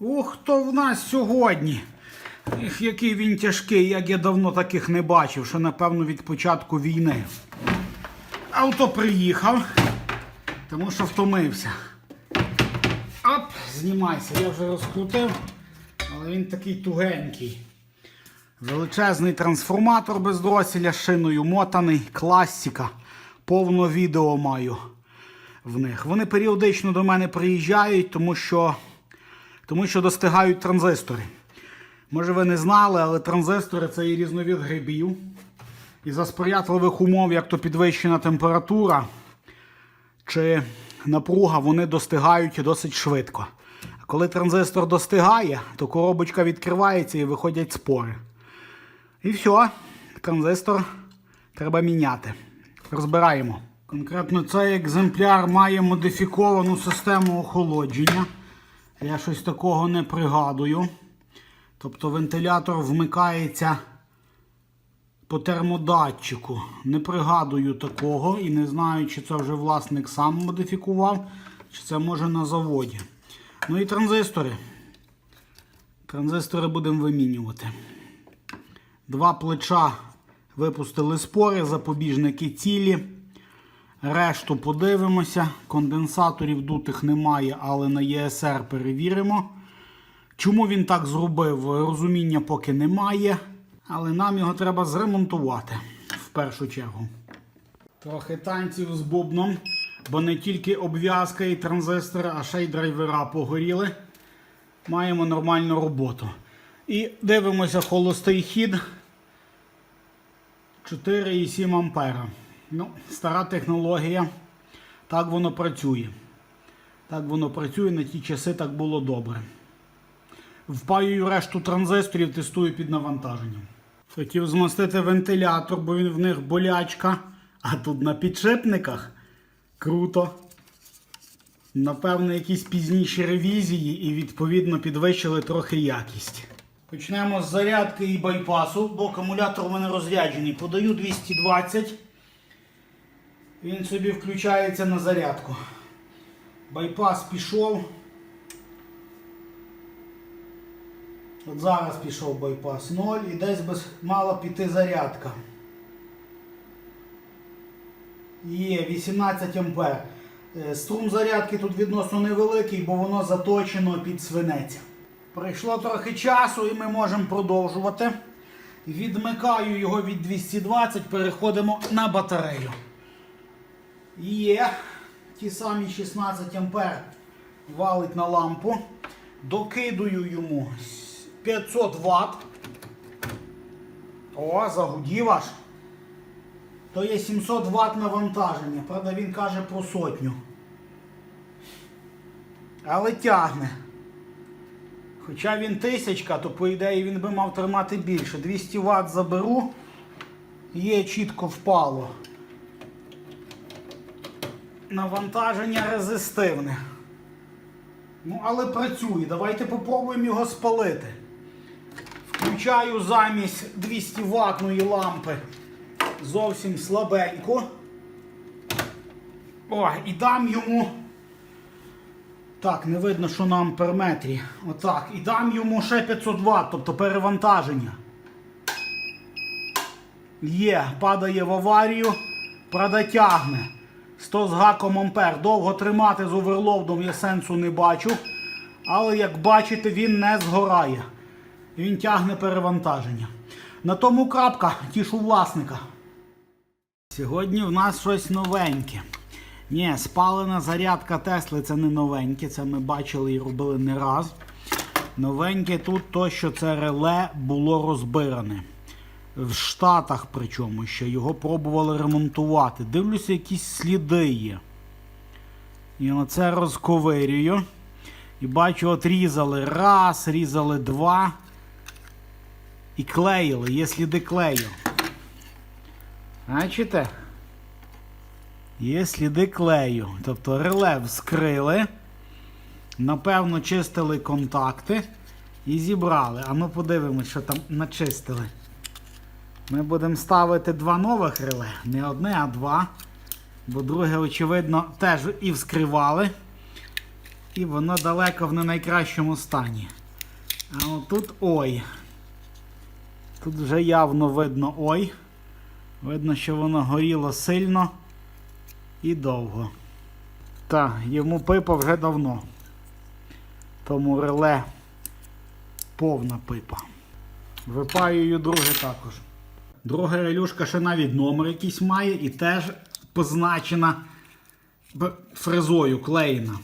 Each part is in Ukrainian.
Ух, хто в нас сьогодні? Ех, який він тяжкий, як я давно таких не бачив, що напевно від початку війни. Авто приїхав, тому що втомився. Оп, знімайся, я вже розкрутив, але він такий тугенький. Величезний трансформатор без дросіля, шиною мотаний, класіка. Повно відео маю в них. Вони періодично до мене приїжджають, тому що, тому що достигають транзистори. Може ви не знали, але транзистори це є різновид грибів. І за сприятливих умов, як то підвищена температура чи напруга, вони достигають досить швидко. А коли транзистор достигає, то коробочка відкривається і виходять спори. І все, транзистор треба міняти. Розбираємо. Конкретно цей екземпляр має модифіковану систему охолодження. Я щось такого не пригадую. Тобто вентилятор вмикається по термодатчику. Не пригадую такого і не знаю, чи це вже власник сам модифікував, чи це може на заводі. Ну і транзистори. Транзистори будемо вимінювати. Два плеча випустили спори, запобіжники цілі. Решту подивимося. Конденсаторів дутих немає, але на ЄСР перевіримо. Чому він так зробив, розуміння поки немає. Але нам його треба зремонтувати в першу чергу. Трохи танців з бубном, бо не тільки обв'язка і транзистори, а ще й драйвера погоріли. Маємо нормальну роботу. І дивимося холостий хід 4,7 ампера. Ну, стара технологія. Так воно працює. Так воно працює, на ті часи так було добре. Впаюю решту транзисторів, тестую під навантаженням. Хотів змастити вентилятор, бо він в них болячка. А тут на підшипниках. Круто. Напевно, якісь пізніші ревізії і відповідно підвищили трохи якість. Почнемо з зарядки і байпасу, бо акумулятор у мене розряджений. Подаю 220. Він собі включається на зарядку. Байпас пішов. От зараз пішов байпас 0 і десь би мала піти зарядка. Є 18 ампер. Струм зарядки тут відносно невеликий, бо воно заточено під свинець. Пройшло трохи часу і ми можемо продовжувати. Відмикаю його від 220, переходимо на батарею. Є ті самі 16 ампер валить на лампу. Докидую йому 500 Вт. О, загудів аж. То є 700 Вт навантаження. Правда, він каже про сотню. Але тягне. Хоча він тисячка, то по ідеї він би мав тримати більше. 200 Вт заберу. Є чітко впало. Навантаження резистивне. Ну, але працює. Давайте попробуємо його спалити. Включаю замість 200 ватної лампи зовсім слабенько. О, і дам йому. Так, не видно, що на амперметрі. Отак. І дам йому ще 500 Вт, тобто перевантаження. Є, падає в аварію, правда тягне. 100 з гаком ампер. Довго тримати з оверлоудом я сенсу не бачу. Але як бачите, він не згорає. Він тягне перевантаження. На тому крапка, тішу власника. Сьогодні в нас щось новеньке. Ні, спалена зарядка Тесли це не новеньке, це ми бачили і робили не раз. Новеньке тут то, що це реле було розбиране. В Штатах причому ще його пробували ремонтувати. Дивлюся, якісь сліди є. І оце розковирюю. І бачу, от різали раз, різали два. І клеїли, є сліди клею. Бачите? Є сліди клею. Тобто реле вскрили. Напевно, чистили контакти і зібрали. А ну подивимось, що там начистили. Ми будемо ставити два нових реле. Не одне, а два. Бо друге, очевидно, теж і вскривали. І воно далеко в не найкращому стані. А отут ой. Тут вже явно видно ой. Видно, що воно горіло сильно і довго. Та, йому пипа вже давно. Тому реле повна пипа. Випаюю друге також. Друга релюшка ще навіть номер якийсь має і теж позначена фрезою клеєна.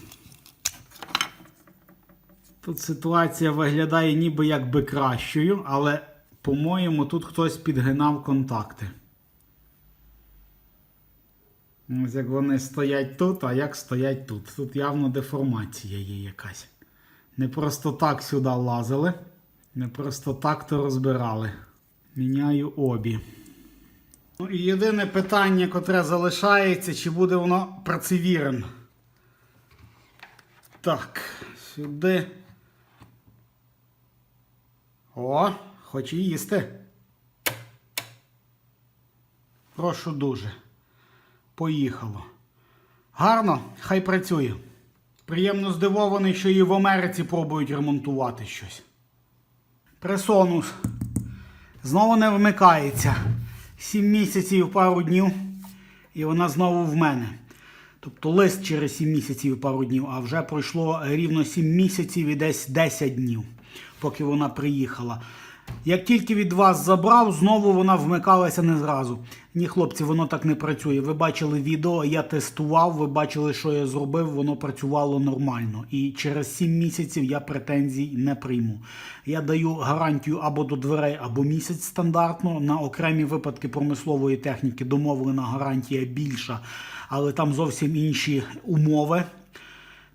Тут ситуація виглядає ніби якби кращою, але, по-моєму, тут хтось підгинав контакти. Ось як вони стоять тут, а як стоять тут. Тут явно деформація є якась. Не просто так сюди лазили, не просто так то розбирали. Міняю обі. Ну і єдине питання, котре залишається, чи буде воно працевірен. Так, сюди. О, хоче їсти. Прошу дуже. Поїхало. Гарно, хай працює. Приємно здивований, що і в Америці пробують ремонтувати щось. Пресонус. Знову не вмикається. Сім місяців пару днів, і вона знову в мене. Тобто лист через 7 місяців і пару днів, а вже пройшло рівно 7 місяців і десь 10 днів, поки вона приїхала. Як тільки від вас забрав, знову вона вмикалася не зразу. Ні, хлопці, воно так не працює. Ви бачили відео, я тестував, ви бачили, що я зробив, воно працювало нормально. І через 7 місяців я претензій не прийму. Я даю гарантію або до дверей, або місяць стандартно. На окремі випадки промислової техніки домовлена гарантія більша, але там зовсім інші умови.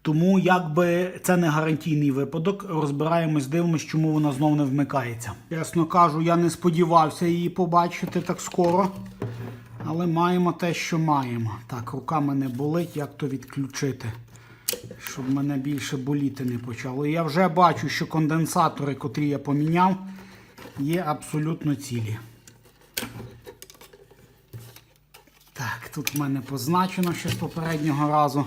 Тому якби це не гарантійний випадок. Розбираємось, дивимось, чому вона знов не вмикається. Чесно кажу, я не сподівався її побачити так скоро. Але маємо те, що маємо. Так, рука мене болить, як то відключити, щоб мене більше боліти не почало. Я вже бачу, що конденсатори, котрі я поміняв, є абсолютно цілі. Так, тут в мене позначено ще з попереднього разу.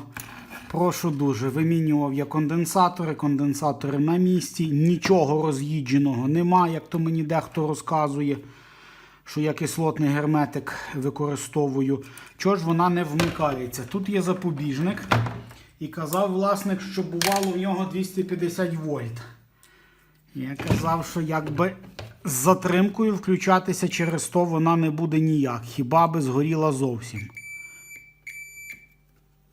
Прошу дуже, вимінював я конденсатори, конденсатори на місці, нічого роз'їдженого нема, як то мені дехто розказує, що я кислотний герметик використовую. Чого ж вона не вмикається? Тут є запобіжник. І казав власник, що бувало в нього 250 вольт. Я казав, що якби з затримкою включатися через то вона не буде ніяк, хіба би згоріла зовсім.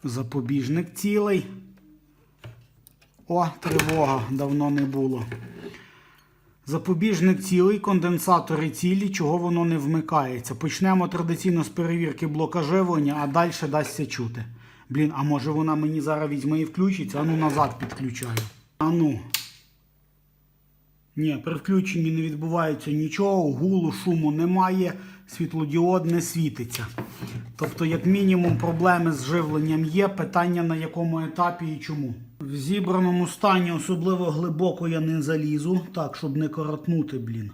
Запобіжник цілий. О, тривога, давно не було. Запобіжник цілий, конденсатори цілі, чого воно не вмикається. Почнемо традиційно з перевірки блока живлення, а далі дасться чути. Блін, а може вона мені зараз візьме і включиться? Ану назад підключаю. Ану. Ні, при включенні не відбувається нічого, гулу, шуму немає, світлодіод не світиться. Тобто, як мінімум, проблеми з живленням є, питання на якому етапі і чому. В зібраному стані особливо глибоко я не залізу, так, щоб не коротнути, блін.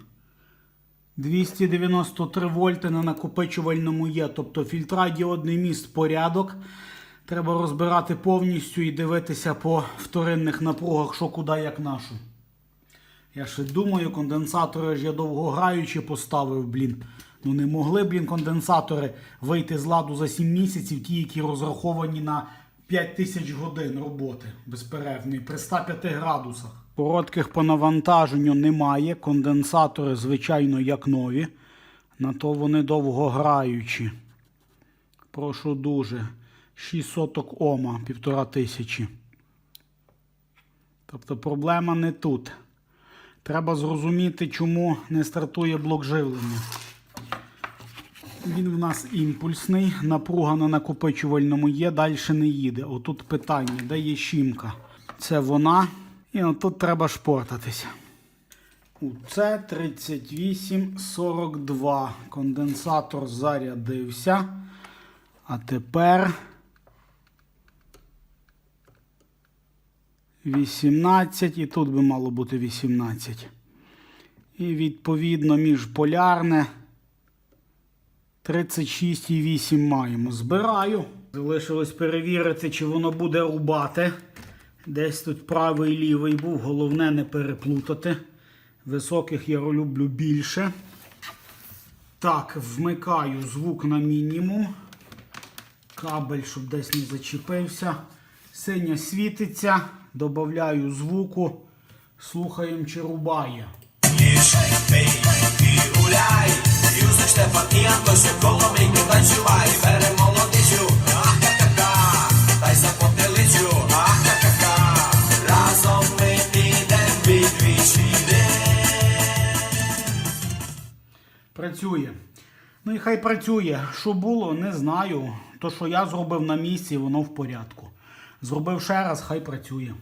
293 вольти на накопичувальному є, тобто фільтра діодний міст порядок. Треба розбирати повністю і дивитися по вторинних напругах, що куди, як нашу. Я ще думаю, конденсатори ж я довгограючи поставив, блін. Ну не могли, блін, конденсатори вийти з ладу за 7 місяців, ті, які розраховані на 5000 годин роботи безперервної при 105 градусах. Коротких по навантаженню немає. Конденсатори, звичайно, як нові. На то вони довгограючі. Прошу дуже. 6 соток Ома, півтора тисячі. Тобто проблема не тут. Треба зрозуміти, чому не стартує блок живлення. Він в нас імпульсний, напруга на накопичувальному є, далі не їде. Отут питання, де є щімка? Це вона. І отут треба шпортатися. Це 3842. Конденсатор зарядився. А тепер 18 і тут би мало бути 18. І відповідно міжполярне 36,8 маємо. Збираю. Залишилось перевірити, чи воно буде рубати. Десь тут правий лівий був, головне не переплутати. Високих я люблю більше. Так, вмикаю звук на мінімум. Кабель, щоб десь не зачепився. Синя світиться, додаю звуку, слухаємо, чи рубає. Мішай, пий і гуляй, Юзик, Штефан і Антосю, коло мені танцювай, бери молодицю, ах-ха-ха-ха, дай за потилицю, ах-ха-ха-ха, разом ми підем від Працює. Ну і хай працює. Що було, не знаю. То, що я зробив на місці, воно в порядку. Зробив ще раз, хай працює.